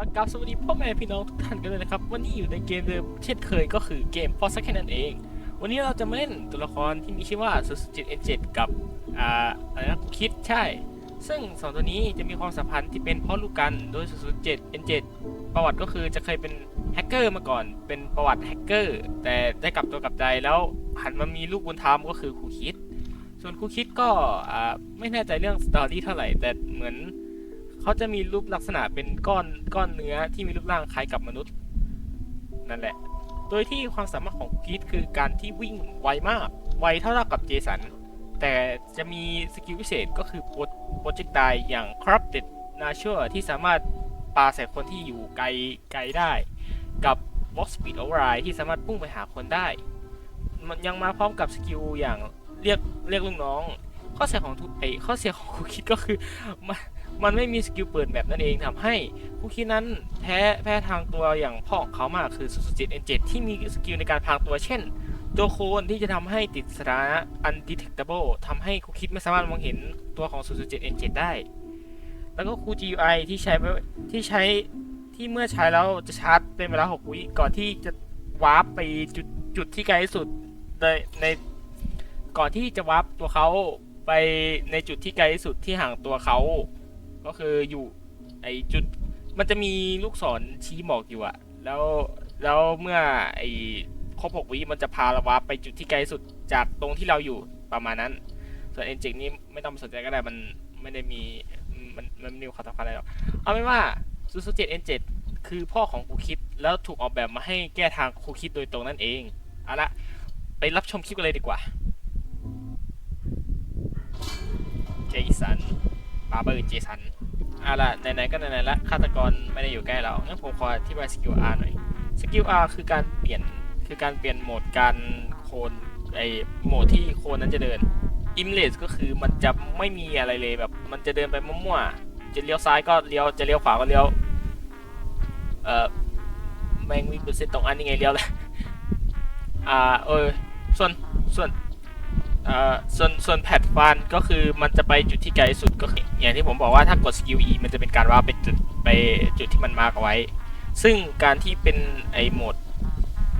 ละกับสวัสดีพ่อแม่พี่น้องทุกท่านกันเลยนะครับ วันนี้อยู่ในเกมเดิมเช่นเคยก็คือเกม For Second นั่นเอง วันนี้เราจะมาเล่นตัวละครที่มีชื่อว่าสุจิตเอเจกับอ่าอะไรนะคิดใช่ ซึ่งสองตัวนี้จะมีความสัมพันธ์ที่เป็นพ่อลูกกันโดยสุจิตเอเจประวัติก็คือจะเคยเป็นแฮกเกอร์มาก่อนเป็นประวัติแฮกเกอร์แต่ได้กลับตัวกลับใจแล้วหันมามีลูกบุญธรรมก็คือครูคิด ส่วนครูคิดก็อ่าไม่แน่ใจเรื่องสตอรี่เท่าไหร่แต่เหมือน เขาจะมีรูปลักษณะเป็นก้อนก้อนเนื้อที่มีรูปร่างคล้ายกับมนุษย์นั่นแหละ โดยที่ความสามารถของกีดคือการที่วิ่งไวมาก ไวเท่าๆกับเจสัน แต่จะมีสกิลพิเศษก็คือโปรเจกต์ไดอย่าง Corrupted Nature ที่สามารถปาใส่คนที่อยู่ไกลไกลได้ กับ Walk Speed Override ที่สามารถพุ่งไปหาคนได้ มันยังมาพร้อมกับสกิลอย่างเรียกเรียกลูกน้อง ข้อเสียของทุกไอข้อเสียของคุคิดก็คือมัน มันไม่มีสกิลเปิดแบบนั่นเองทำให้คุคิดนั้นแพ้แพ้ทางตัวอย่างพ่อของเขามากคือสุจิตเอ็นเจ็ดที่มีสกิลในการพางตัวเช่นตัวโคนที่จะทำให้ติดสถานะ undetectable ทำให้คุคิดไม่สามารถมองเห็นตัวของสุจิตเอ็นเจ็ดได้ แล้วก็คู GUI ที่ใช้ที่ใช้ที่เมื่อใช้แล้วจะชาร์จเป็นเวลา6วิก่อนที่จะวาร์ปไปจุดจุดที่ไกลที่สุดในในก่อนที่จะวับตัวเขาไปในจุดที่ไกลที่สุดที่ห่างตัวเขา ก็คืออยู่ไอจุดมันจะมีลูกศรชี้บอกอยู่อะแล้วแล้วเมื่อไอครบหกวิมันจะพาเราวับไปจุดที่ไกลสุดจากตรงที่เราอยู่ประมาณนั้น ส่วนเอนจิกนี่ไม่ต้องสนใจก็ได้มันไม่ได้มีมันมันไม่มีความสำคัญอะไรหรอกเอาเป็นว่าซูซูเจ็ดเอ็นเจ็ดคือพ่อของครูคิดแล้วถูกออกแบบมาให้แก้ทางครูคิดโดยตรงนั่นเองเอาละไปรับชมคลิปกันเลยดีกว่าเจสัน บาร์เบอร์เจสันเอาล่ะไหนๆก็ไหนๆละฆาตกรไม่ได้อยู่ใกล้เรางั้นผมขออธิบายสกิล R หน่อยสกิล R คือการเปลี่ยนคือการเปลี่ยนโหมดการโคนไอโหมดที่โคนนั้นจะเดินอิมเลสก็คือมันจะไม่มีอะไรเลยแบบ มันจะเดินไปมั่วๆจะเลี้ยวซ้ายก็เลี้ยวจะเลี้ยวขวาก็เลี้ยวเอ่อแมงวิ่งเป็นเส้นตรงอันนี้ไงเลี้ยวเลยอ่าเออส่วนส่วน เอ่อส่วนส่วนแพดฟันก็คือมันจะไปจุดที่ไกลสุดก็คืออย่างที่ผมบอกว่าถ้ากดสกิล E มันจะเป็นการว่าไปจุดไปจุดที่มันมาร์กเอาไว้ ซึ่งการที่เป็นไอโหมด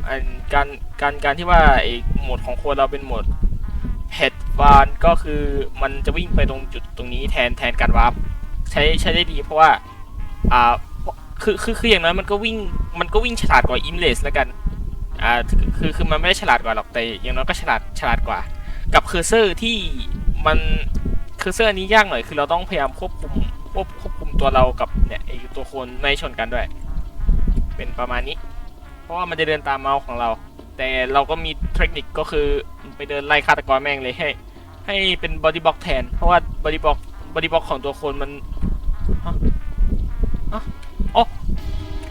อันการการการที่ว่าไอโหมดของโคนเราเป็นโหมดแพดฟันก็คือมันจะวิ่งไปตรงจุดตรงนี้แทนแทนการวาร์ปใช้ใช้ได้ดีเพราะว่าอ่าคือคือคืออย่างน้อยมันก็วิ่งมันก็วิ่งฉลาดกว่าอิมเลสแล้วกันอ่าคือคือมันไม่ได้ฉลาดกว่าหรอกแต่อย่างน้อยก็ฉลาดฉลาดกว่า กับเคอร์เซอร์ที่มันเคอร์เซอร์อันนี้ยากหน่อยคือเราต้องพยายามควบคุมควบควบคุมตัวเรากับเนี่ยไอตัวคนให้ชนกันด้วย เป็นประมาณนี้ เพราะว่ามันจะเดินตามเมาส์ของเรา แต่เราก็มีเทคนิคก็คือไปเดินไล่ฆาตกรแม่งเลยให้ ให้เป็นบอดี้บล็อกแทน เพราะว่าบอดี้บล็อกบอดี้บล็อกของตัวคนมันฮะฮะโอ้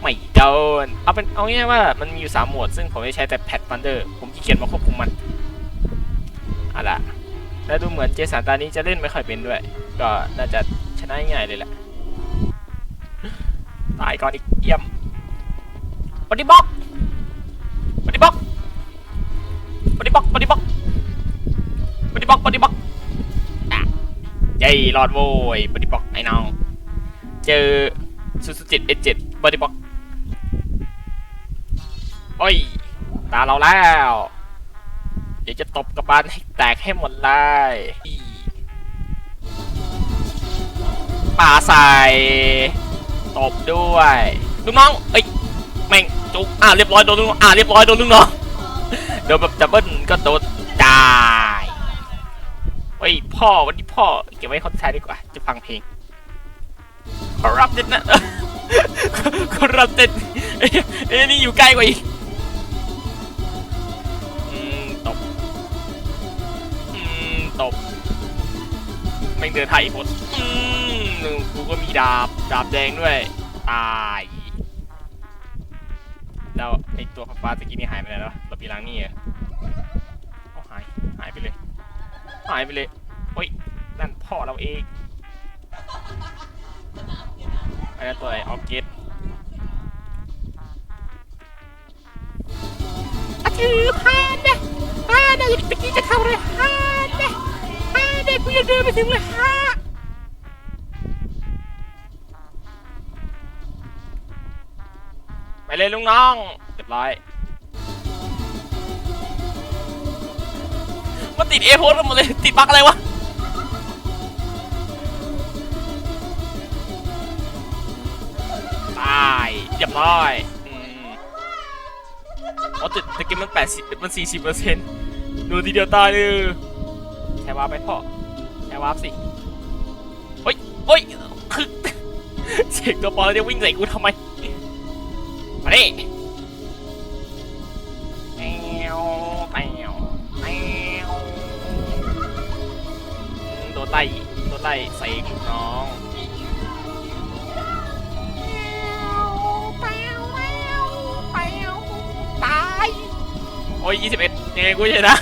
ไม่โดนเอาเป็นเอาง่ายๆว่ามันมีอยู่สามโหมดซึ่งผมไม่ใช้แต่แพดฟันเดอร์ผมขี้เกียจมาควบคุมมัน เอาล่ะแล้วดูเหมือนเจสันตานี้จะเล่นไม่ค่อยเป็นด้วย ก็น่าจะชนะง่ายเลยแหละ ตายก่อนอีกเยี่ยมปฏิบล็อกปฏิบล็อกปฏิบล็อกปฏิบล็อกปฏิบล็อกปฏิบล็อกอะเย้รอดโว้ยปฏิบล็อกไอ้น้อง เจอสุสุจิตเอเจ็ดปฏิบล็อกโอ้ย ตาเราแล้ว ดี๋ยวจะตบกระบาลให้แตกให้หมดเลยป่าใส่ตบด้วยลูกน้องเอ้ยแม่งจุกอ่าเรียบร้อยโดนลูกน้องอ่าเรียบร้อยโดนลูกน้องโดนแบบดับเบิ้ลก็โดนตายเฮ้ยพ่อวันนี้พ่อเก็บไว้คนท้ายดีกว่า จะฟังเพลง corrupted นะ corrupted เอ้ยเอ้ยนี่อยู่ใกล้กว่าอีก ตบไม่งเดินไทยหมดอืมกูก็มีดาบ ดาบแดงด้วย ตายแล้วไอตัวฟ้าตะกี้นี่หายไปไหนแล้วเราปีล้างนี่เหรอเาหายหายไปเลย หายไปเลยโอ้ยนั่นพ่อเราเองอันนั้นตัวไรออฟเกตอะถือพานเด้พานเด้ตะกี้จะทำอะไรพาเด้พาน กูยังเดินไปถึงเลยฮะไปเลยลุงน้องเรียบร้อยมันติดเอโพสกันหมดเลย ติดบั๊กอะไรวะตายเรียบร้อยอืมอ๋อแต่แต่เกมมันแปดสิมันสี่สิบเปอร์เซ็นต์ดูทีเดียวตายเลยแช่วาร์ปไปพ่อ วาร์ปสิเฮ้ยเฮ้ยคือเสกตัวปลอมแล้วจะวิ่งใส่กูทำไม มาดิแมวแมวแมวโดนไล่โดนไล่ใส่ลูกน้องตายโอ้ย21ยังไงกูชนะ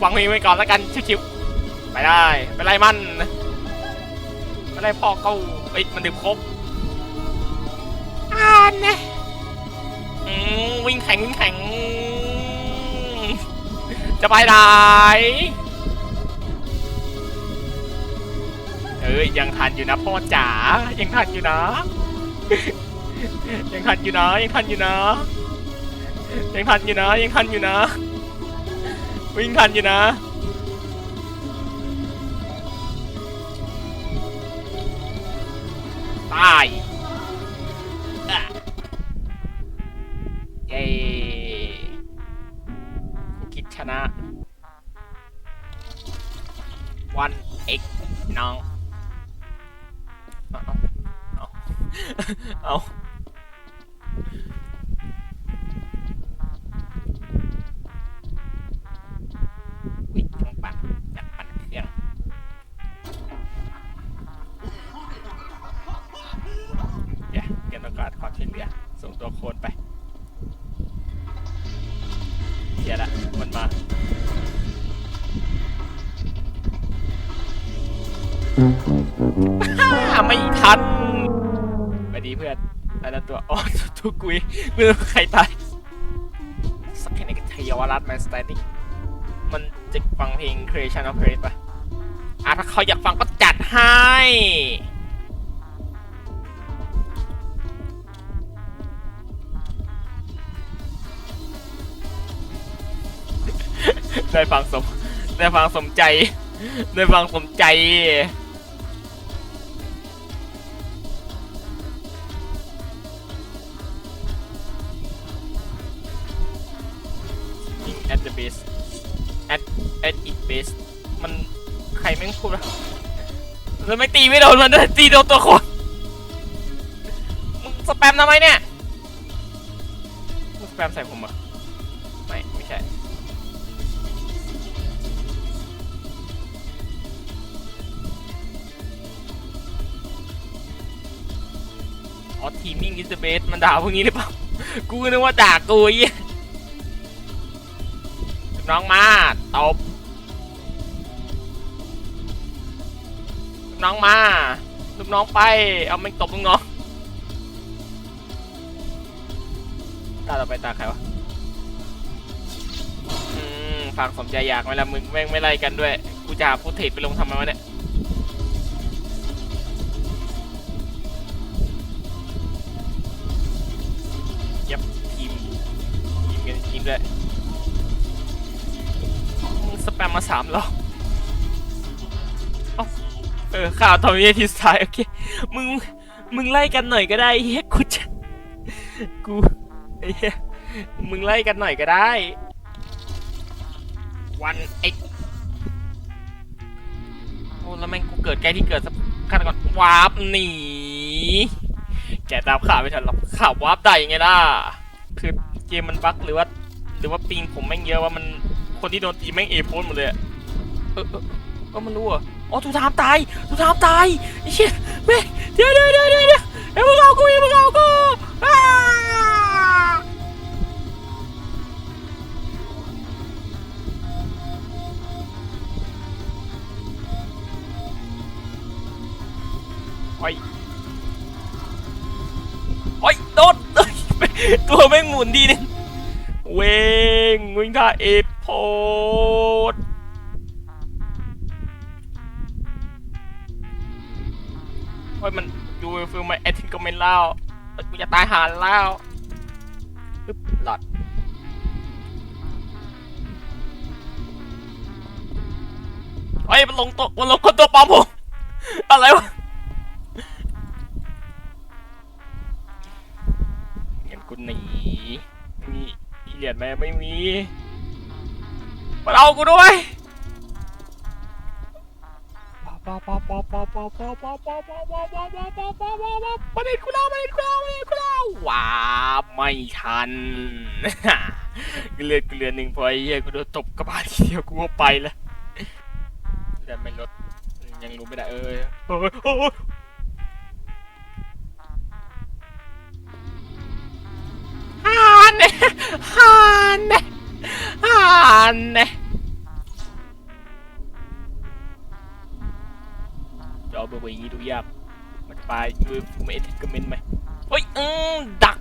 ฟังเพลงไว้ก่อนแล้วกันชิวๆ ไปได้ไปไล่มันไปไล่พ่อเก้าเอ้ยมันดื่มครบอ่านนะอืมวิ่งแข่งวิ่งแข่งจะไปไหนเอ้ยยังทันอยู่นะพ่อจ๋ายังทันอยู่นะ ยังทันอยู่นะ ยังทันอยู่นะ ยังทันอยู่นะยังทันอยู่นะ วิ่งทันอยู่นะ ตายอะเย้กูคิดชนะ วันเอกน้อง เอา เอา เอา ฮ่าไม่ทันไปดีเพื่อนอันนั้นตัวอ๋อทุกกุยไม่รู้ใครตายสักแค่ไหนกันทยวรัตน์แมนสแตนดิ้งมันจะฟังเพลง Creation of Praise ป่ะอะถ้าเขาอยากฟังก็จัดให้ ได้ฟังสมได้ฟังสมใจ ได้ฟังสมใจ at the base at at it base มันใครแม่งพูดวแล้วไม่ตีไม่โดนมันด้วยตีโดนตัวคนมึงสแปมทำไมเนี่ยมึงสแปมใส่ผมอไทีมมิ่งอิสเบสมันด่าพวกนี้หรือเปล่า กูนึกว่าด่ากูไอ้เหี้ยลูกน้องมาตบน้องมาลูกน้องไป เอาไม่งตบลูกน้องตาต่อไปตาใครวะอืมฝากสมใจอยากไหมล่ะมึงแม่งไม่ไล่กันด้วย กูจะหาพูดเทปไปลงทำไมวะเนี่ย ทีมกันทีมด้วยมึงสแปมมาสามรอบเอ้าเออข่าวทอมมี่ทีสายโอเค มึง มึงไล่กันหน่อยก็ได้เฮ้ยกูจะกูไอ้เหี้ยมึงไล่กันหน่อยก็ได้ วันเอ็กโอ้แล้วแม่งกูเกิดใกล้ที่เกิดสักขั้นก่อนวาร์ปหนี แกตามข่าวไม่ทันหรอกข่าววาร์ปได้ยังไงล่ะ คือเกมมันบั๊กหรือว่า หรือว่าปิงผมแม่งเยอะว่ามันคนที่โดนตีแม่งเอโพสหมดเลยอะเออเออเออมันรู้เหรออ๋อทูทามตายทูทามตายไอ้เชี่ยแม่งเดี๋ยวเดี๋ยวเดี๋ยวเดี๋ยวเดี๋ยวเดี๋ยวมึงเอากูอีกมึงเอากูอ้าโอ้ยโอ้ยโดนเอ้ยตัวแม่งหมุนดีนึง เวงวิ่งท่าเอโพดโอ้ยมันดูฟิลมาแอดทิ้งคอมเมนต์แล่ากูจะตายหาแล้วปึ๊บหลอดเฮ้ยมันลงตัวมันลงคนตัวปลอมผมอะไรวะเงี้ยกูหนี เหรียญไหมไม่มีมาเอากูด้วยป๊อปป๊อปป๊อปป๊อปป๊อปป๊อปป๊อปป๊อปป๊อปป๊อปป๊อปป๊อปป๊อปป๊อปป๊อปป๊อปประเด็นกูเล่าประเด็นกูเล่าประเด็นกูเล่าว้าไม่ทันเลือดกูเลือดหนึ่งพอไอ้เหี้ยกูโดนตบกระบาลทีเดีาวกูก็ไปละแต่ไม่ลดยังรู้ไม่ได้เออโอ้ยโอ้ย นเน่อันเน่จอเบอร์อย่างนี้ดูยากมันไปดูไม่ติดกระเมนไหมโอ้ยอืมดัก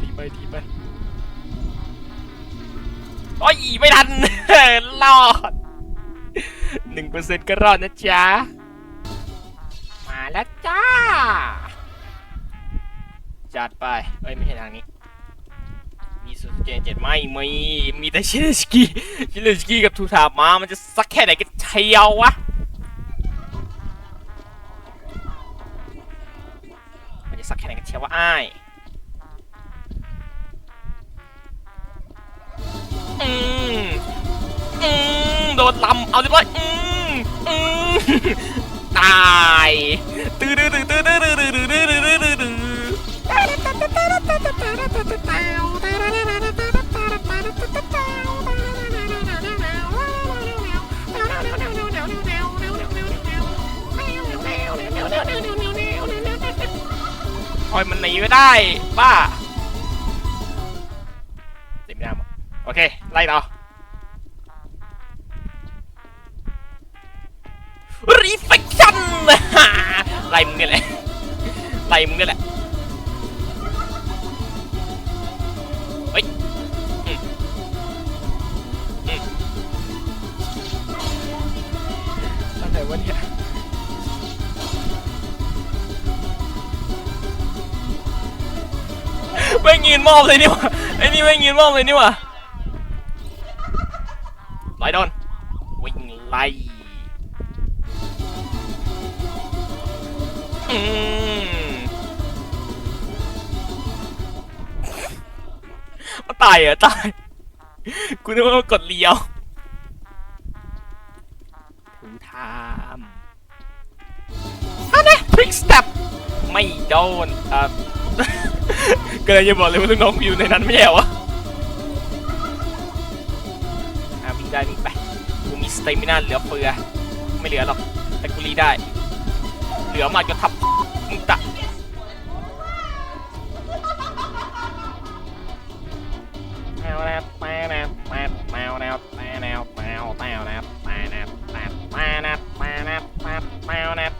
ตีไปตีไปโอ้ยไม่ทันรอดหนึ่งเปอร์เซ็นต์ก็รอดนะจ๊ะ แล้วจ้า จัดไป เอ้ย ไม่ใช่ทางนี้ มีสุดเจนเจ็ดไม่มีมีแต่ชิลสกี้ชิลสกี้กับทูทามา มันจะสักแค่ไหนกันเชียววะ มันจะสักแค่ไหนกันเชียววะไอ้อืมอืมโดนลำเอาเรีบร้อยอืมอืมตาย ปล่อยมันหนีไม่ได้ บ้าเต็มหน้าหมโอเค ไล่ต่อรีเฟคชั่นไล่มึงนี่แหละไล่มึงนี่แหละ ไม่ยืนมอบเลยนี่วะไอ้นี่ไม่ยืนมอบเลยนี่วะไล่โดนวิ่งไล่มันตายเหรอตายกูนึกว่ากดเลี้ยวถึงทามอันนี้พลิกสเต็ปไม่โดนอะ ก็เลยจะบอกเลยว่าน้องอยู่ในนั้นไม่แย่วะอ่วิ่งได้วิ่งไปกูมีสเตมินาเหลือเฟือไม่เหลือหรอกแต่กูรีได้ เหลือมาจะทับมึงตะแนวแนวแนวแนวแนวแนวแนวแนวแนวแนวแนวแนวแนวแนวแนวแนวแนว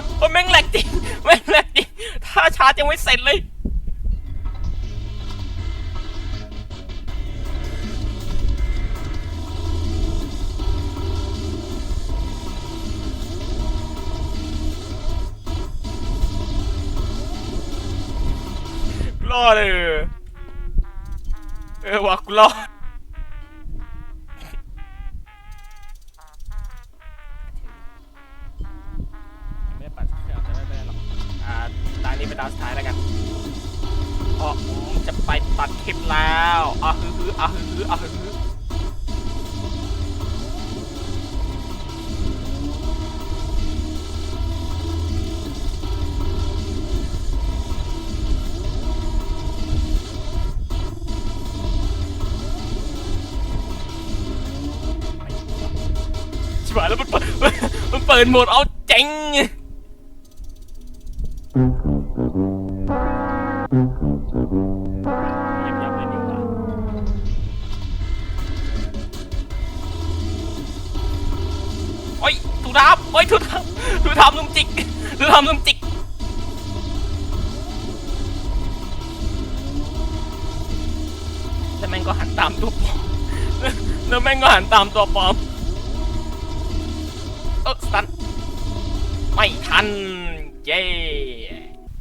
ยโอ้ยแม่งแหลกจริงแม่งแหลกจริงถ้าชาร์จยังไม่เสร็จเลย รอดเลยเออว่ะกูรอด ดาสุดท้ายแล้วกันอ๋อจะไปตัดคลิปแล้วอะฮือฮืออะฮืออะฮือชิบหายแล้วมันเปิดมันเปิดโหมดเอาเจ๋ง โอ้ยถูกทำถูกทำลุมจิกถูกทำลุมจิกแล้วแม่งก็หันตามตัวปลอมแล้วแม่งก็หันตามตัวปลอมเออสตันไม่ทัน เย้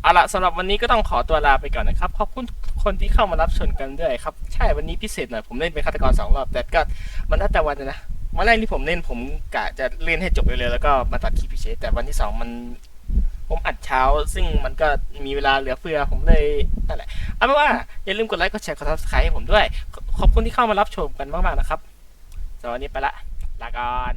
เอาละสำหรับวันนี้ก็ต้องขอตัวลาไปก่อนนะครับ ขอบคุณทุกคนที่เข้ามารับชมกันด้วยครับ ใช่วันนี้พิเศษหน่อย ผมเล่นเป็นฆาตกรสองรอบ แต่ก็มันน่าจะวันนะ วันแรกที่ผมเล่นผมกะจะเล่นให้จบเร็วๆแล้วก็มาตัดคลิปพิเศษแต่วันที่สองมันผมอัดเช้า ซึ่งมันก็มีเวลาเหลือเฟือผมเลยนั่นแหละเอาเป็นว่าอย่าลืมกดไลค์กดแชร์กดซับสไครต์ให้ผมด้วย ขอบคุณที่เข้ามารับชมกันมากๆนะครับสวันนี้ไปละลาก่อน